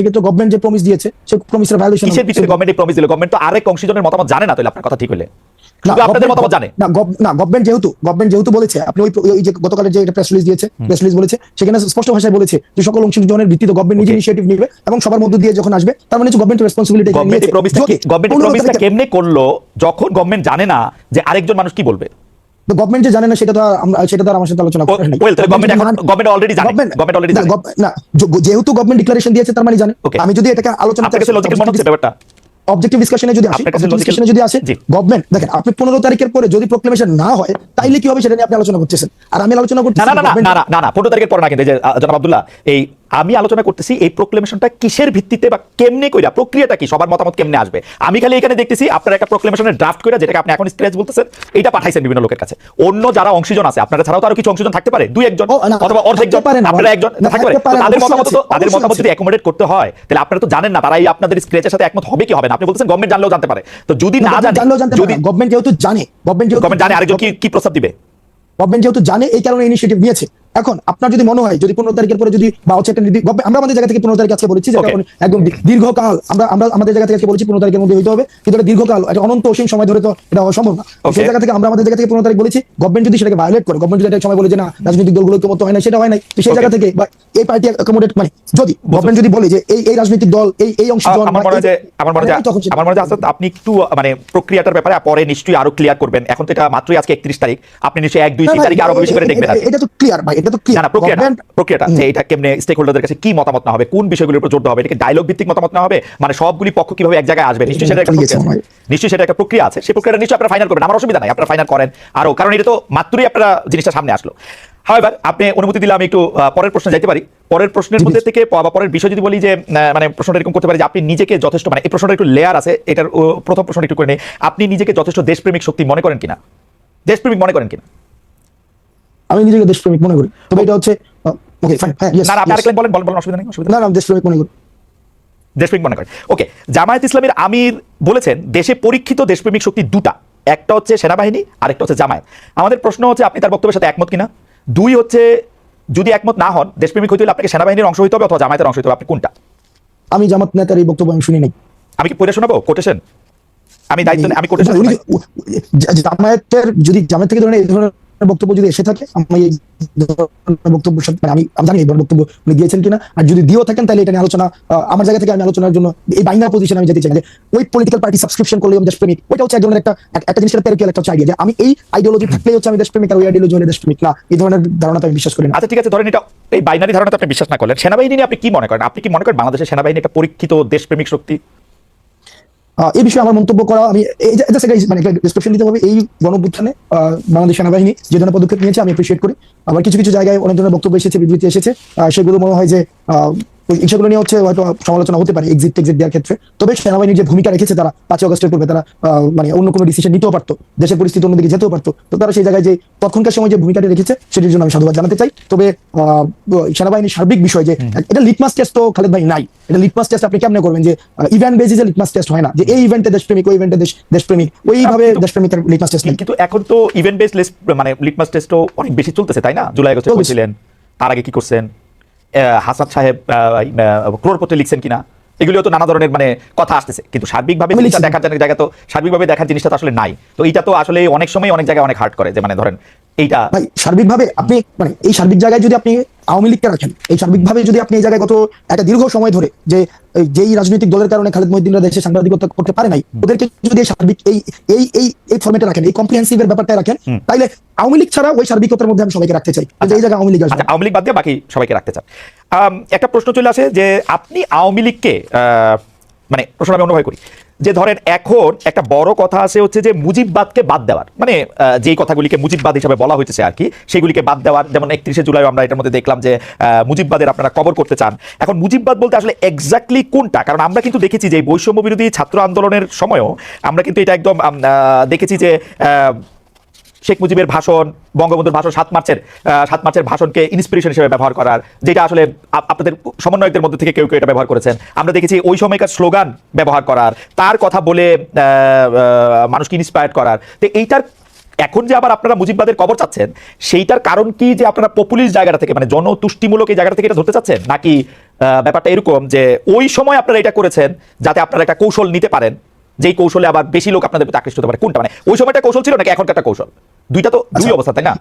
সেক্ষেত্রে গভর্নমেন্ট যে প্রমিস দিয়েছে সেই প্রমিসের ভায়োলেশন কিসের ভিত্তিতে গভর্নমেন্ট প্রমিস দিল? গভর্নমেন্ট তো আরেক অংশীজনের মতামত জানে না তাহলে আপনার কথা ঠিক হলে আপনাদের মতামত জানে। না না গভর্নমেন্ট যেহেতু গভর্নমেন্ট যেহেতু বলেছে আপনি ওই ওই যে গতকালের যে প্রেস রিলিজ দিয়েছে প্রেস রিলিজ বলেছে সেখানে স্পষ্ট ভাষায় বলেছে যে সকল ভিত্তিতে গভর্নমেন্ট নিজে Okay. ইনিশিয়েটিভ নিবে এবং সবার মধ্য দিয়ে যখন আসবে তার মানে গভর্নমেন্ট রেসপন্সিবিলিটি গভর্নমেন্ট গভর্নমেন্ট প্রমিসটা কেমনে করল যখন গভর্নমেন্ট জানে না যে আরেকজন মানুষ কি বলবে? গভর্নমেন্ট যে জানে না সেটা তো সেটা তো আমার সাথে আলোচনা করার নেই। গভর্নমেন্ট মান- অলরেডি জানে। গভর্নমেন্ট অলরেডি না, জানে। না যেহেতু গভর্নমেন্ট ডিক্লারেশন দিয়েছে তার মানে জানে. আমি যদি এটাকে আলোচনা ব্যাপারটা? অবজেক্টিভ ডিসকাশনে যদি আসি এ যদি আসে। গভর্নমেন্ট দেখেন আপনি পনেরো তারিখের পরে যদি প্রোক্লেমেশন না হয় তাইলে কি হবে সেটা নিয়ে আপনি আলোচনা করতেছেন। আর আমি আলোচনা করতেছি না না না না, না পনেরো তারিখের পরে না কিন্তু জনাব আব্দুল্লাহ এই আমি আলোচনা করতেছি এই প্রোক্লেমেশনটা কিসের ভিত্তিতে বা কেমনে কইরা প্রক্রিয়াটা কি সবার মতামত কেমনে আসবে? আমি খালি এখানে দেখতেছি আপনার একটা প্রোক্লেমেশনের ড্রাফট করে যেটাকে আপনি এখন স্ক্র্যাচ বলতেছেন এটা পাঠাইছেন বিভিন্ন লোকের কাছে। অন্য যারা অংশীজন আছে আপনারা ছাড়াও তো আরও কিছু অংশীজন থাকতে পারে দুই একজন অথবা অর্ধেক জন পারে না, আপনারা একজন থাকতে পারে। তাদের মতামত তো তাদের মতামত যদি অ্যাকোমোডেট করতে হয় তাহলে আপনারা তো জানেন না তারা এই আপনাদের স্ক্র্যাচের সাথে একমত হবে কি হবে না। আপনি বলতেছেন গভর্নমেন্ট জানলেও জানতে পারে। তো যদি না জানে যদি গভর্নমেন্ট যেহেতু জানে গভর্নমেন্ট জানে আরেকজন কি কি প্রস্তাব দিবে? গভর্নমেন্ট যেহেতু জানে এই কারণে ইনিশিয়েটিভ নিয়েছে। এখন আপনার যদি মনে হয় যদি পনেরো তারিখের পরে যদি বা হচ্ছে একটা নির্দি- government- আমরা আমাদের জায়গা থেকে পনেরো তারিখ আজকে বলেছি একদম দীর্ঘকাল। আমরা আমরা আমাদের জায়গা থেকে আজকে বলেছি পনেরো তারিখের মধ্যে হইতে হবে। কিন্তু এটা দীর্ঘকাল এটা অনন্ত অসীম সময় ধরে তো এটা হওয়া সম্ভব না। সেই জায়গা থেকে আমরা আমাদের জায়গা থেকে পনেরো তারিখ বলেছি। গভর্নমেন্ট যদি সেটাকে ভায়োলেট করে গভর্নমেন্ট যদি একটা সময় বলে যে না রাজনৈতিক দলগুলো ঐক্যমত হয় না সেটা হয় নাই। তো সেই জায়গা থেকে বা এই পার্টি অ্যাকোমোডেট মানে যদি গভর্নমেন্ট যদি বলে যে এই এই রাজনৈতিক দল এই এই অংশ আমার মনে হয় আমার মনে হয় আমার মনে হয় আপনি একটু মানে প্রক্রিয়াটার ব্যাপারে পরে নিশ্চয়ই আরও ক্লিয়ার করবেন। এখন তো এটা মাত্রই আজকে একত্রিশ তারিখ। আপনি নিশ্চয়ই এক দুই তিন তারিখে আরও বেশি করে দেখবেন। এটা তো ক্লিয়ার ভাই। এটা তো না প্রক্রিয়াটা যে এটা কেমনে স্টেক হোল্ডারদের কাছে কি মতামত না হবে কোন বিষয়গুলোর উপর জোর হবে এটাকে ডায়লগ ভিত্তিক মতামত না হবে মানে সবগুলি পক্ষ কীভাবে এক জায়গায় আসবে নিশ্চয়ই সেটা। নিশ্চয়ই সেটা একটা প্রক্রিয়া আছে সেই প্রক্রিয়াটা নিশ্চয়ই আপনারা ফাইনাল করবেন আমার অসুবিধা নাই আপনারা ফাইনাল করেন। আরও কারণ এটা তো মাত্রই আপনারা জিনিসটা সামনে আসলো। হাওয়েভার আপনি অনুমতি দিলে আমি একটু পরের প্রশ্নে যাইতে পারি। পরের প্রশ্নের মধ্যে থেকে বা পরের বিষয় যদি বলি যে মানে প্রশ্নটা এরকম করতে পারি যে আপনি নিজেকে যথেষ্ট মানে এই প্রশ্নটা একটু লেয়ার আছে এটার প্রথম প্রশ্ন একটু করে নেই। আপনি নিজেকে যথেষ্ট দেশপ্রেমিক শক্তি মনে করেন কিনা? দেশপ্রেমিক মনে করেন কিনা? আমি নিজেকে দেশপ্রেমিক মনে করি। তবে এটা হচ্ছে ওকে ফাইন হ্যাঁ না না আপনি আরেকটা বলেন? বলেন অসুবিধা নেই অসুবিধা না না দেশপ্রেমিক মনে করি। দেশপ্রেমিক মনে করেন। ওকে জামায়াত ইসলামের আমির বলেছেন দেশে পরীক্ষিত দেশপ্রেমিক শক্তি দুটা। একটা হচ্ছে সেনাবাহিনী আরেকটা হচ্ছে জামায়াত। আমাদের প্রশ্ন হচ্ছে আপনি তার বক্তব্যের সাথে একমত কিনা? দুই হচ্ছে যদি একমত না হন দেশপ্রেমিক হইতে হলে আপনাকে সেনাবাহিনীর অংশ হইতে হবে অথবা জামায়াতের অংশ হইতে হবে। আপনি কোনটা? আমি জামাত নেতার এই বক্তব্য আমি শুনি নাই। আমি কি পড়ে শোনাবো কোটেশন? আমি দায়িত্ব আমি কোটেশন জামায়াতের যদি জামায়াত থেকে ধরেন এই ধরনের বক্তব্য যদি এসে থাকে, আমি এই ধরনের বক্তব্য মানে আমি আমি জানি এই ধরনের বক্তব্য উনি দিয়েছেন কিনা। আর যদি দিয়েও থাকেন, তাহলে এটা নিয়ে আলোচনা আমার জায়গা থেকে আমি আলোচনার জন্য এই বাইনার পজিশন আমি যেতে চাই। যে ওই পলিটিক্যাল পার্টি সাবস্ক্রিপশন করলে আমি দেশপ্রেমিক। ওইটা হচ্ছে এক ধরনের একটা একটা জিনিসের প্যারিক্যাল একটা হচ্ছে আইডিয়া যে আমি এই আইডিওলজি থাকলেই হচ্ছে আমি দেশপ্রেমিক, আর ওই আইডিওলজি হলে দেশপ্রেমিক। না, এই ধরনের ধারণাটা আমি বিশ্বাস করি না। আচ্ছা ঠিক আছে, ধরেন এটা এই বাইনারি ধারণাটা আপনি বিশ্বাস না করলেন। সেনাবাহিনী নিয়ে আপনি কি মনে করেন? আপনি কি মনে করেন বাংলাদেশের সেনাবাহিনী একটা পরীক্ষিত দেশপ্রেমিক শক্তি? এই বিষয়ে আমার মন্তব্য করা, আমি মানে ডিসক্রিপশন দিতে হবে, এই গণঅভ্যুত্থানে বাংলাদেশ সেনাবাহিনী যে ধরনের পদক্ষেপ নিয়েছে, আমি অ্যাপ্রিসিয়েট করি। আবার কিছু কিছু জায়গায় অনেক ধরনের বক্তব্য এসেছে, বিবৃতি এসেছে। সেগুলো মনে হয় যে ওই সেগুলো নিয়ে হচ্ছে হয়তো সমালোচনা হতে পারে এক্সিট টেক্সিট দেওয়ার ক্ষেত্রে। তবে সেনাবাহিনীর যে ভূমিকা রেখেছে তারা পাঁচই অগস্টের পূর্বে তারা মানে অন্য কোনো ডিসিশন নিতেও পারতো। দেশের পরিস্থিতি অন্যদিকে যেতেও পারতো। তো তারা সেই জায়গায় যে তখনকার সময় যে ভূমিকাটা রেখেছে সেটির জন্য আমি সাধুবাদ জানাতে চাই। তবে সেনাবাহিনীর সার্বিক বিষয় যে এটা লিটমাস টেস্ট তো খালেদ ভাই নাই। এটা লিটমাস টেস্ট আপনি কেমনে করবেন যে ইভেন্ট বেসিসে লিটমাস টেস্ট হয় না। যে এই ইভেন্টে দেশপ্রেমিক ওই ইভেন্টে দেশ দেশপ্রেমিক ওইভাবে দেশপ্রেমিকের লিটমাস টেস্ট নেই। কিন্তু এখন তো ইভেন্ট বেস মানে লিটমাস টেস্টও অনেক বেশি চলতেছে তাই না? জুলাই আগস্টে। করছিলেন তার আগে কি করছেন? হাসান সাহেব ক্রোরপত্রে লিখছেন কিনা এগুলিও তো নানা ধরনের মানে কথা আসতেছে কিন্তু সার্বিকভাবে জিনিসটা। দেখার জায়গা- জায়গা তো সার্বিকভাবে দেখার জিনিসটা তো আসলে নাই তো এইটা তো আসলে অনেক সময় অনেক জায়গায় অনেক হার্ট করে যে মানে ধরেন এইটা সার্বিকভাবে আপনি মানে এই সার্বিক জায়গায় যদি আপনি আওয়ামী লীগকে রাখেন। এই সার্বিকভাবে যদি আপনি এই জায়গায় গত একটা দীর্ঘ সময় ধরে যে এই যেই রাজনৈতিক দলের কারণে খালেদ মহিদ্দিনরা দেশে সাংবাদিকতা করতে পারে নাই ওদেরকে যদি সার্বিক এই এই এই এই ফর্মেটে রাখেন এই কম্প্রিহেন্সিভের ব্যাপারটা রাখেন তাইলে আওয়ামী লীগ ছাড়া ওই সার্বিকতার মধ্যে আমি সবাইকে রাখতে চাই। কিন্তু এই জায়গায় আওয়ামী লীগ আসবে। আচ্ছা আওয়ামী লীগ বাদ দিয়ে বাকি সবাইকে রাখতে চান। একটা প্রশ্ন চলে আসে যে আপনি আওয়ামী লীগকে আহ, মানে প্রশ্ন আমি অনুভব করি। যে ধরেন এখন একটা বড় কথা আছে হচ্ছে যে মুজিববাদকে বাদ দেওয়ার। মানে যেই কথাগুলিকে মুজিববাদ হিসাবে বলা হয়েছে আর কি, সেগুলিকে বাদ দেওয়ার, যেমন একত্রিশে জুলাই আমরা এটার মধ্যে দেখলাম যে মুজিববাদের আপনারা কবর করতে চান। এখন মুজিববাদ বলতে আসলে এক্স্যাক্টলি কোনটা? কারণ আমরা কিন্তু দেখেছি যে বৈষম্য বিরোধী ছাত্র আন্দোলনের সময়ও আমরা কিন্তু এটা একদম দেখেছি যে শেখ মুজিবের ভাষণ, বঙ্গবন্ধুর ভাষণ, সাত মার্চের সাত মার্চের ভাষণকে ইন্সপিরেশন হিসেবে ব্যবহার করার, যেটা আসলে আপনাদের সমন্বয়কদের মধ্যে থেকে কেউ কেউ এটা ব্যবহার করেছেন। আমরা দেখেছি ওই সময়কার স্লোগান ব্যবহার করার, তার কথা বলে মানুষকে ইন্সপায়ার করার। তো এইটার, এখন যে আবার আপনারা মুজিববাদের কবর চাচ্ছেন, সেইটার কারণ কি যে আপনারা পপুলিস্ট জায়গাটা থেকে মানে জনতুষ্টিমূলক এই জায়গাটা থেকে এটা ধরতে চাচ্ছেন? নাকি ব্যাপারটা এরকম যে ওই সময় আপনারা এটা করেছেন, যাতে আপনারা একটা কৌশল নিতে পারেন? যেই কৌশলে আবার বেশি লোক আপনাদের প্রতি আকৃষ্ট হতে পারে কোনটা মানে? ওই সময়টা কৌশল ছিল নাকি এখনকার কৌশল? দুইটা তো দুই আচ্ছা। অবস্থা তাই না?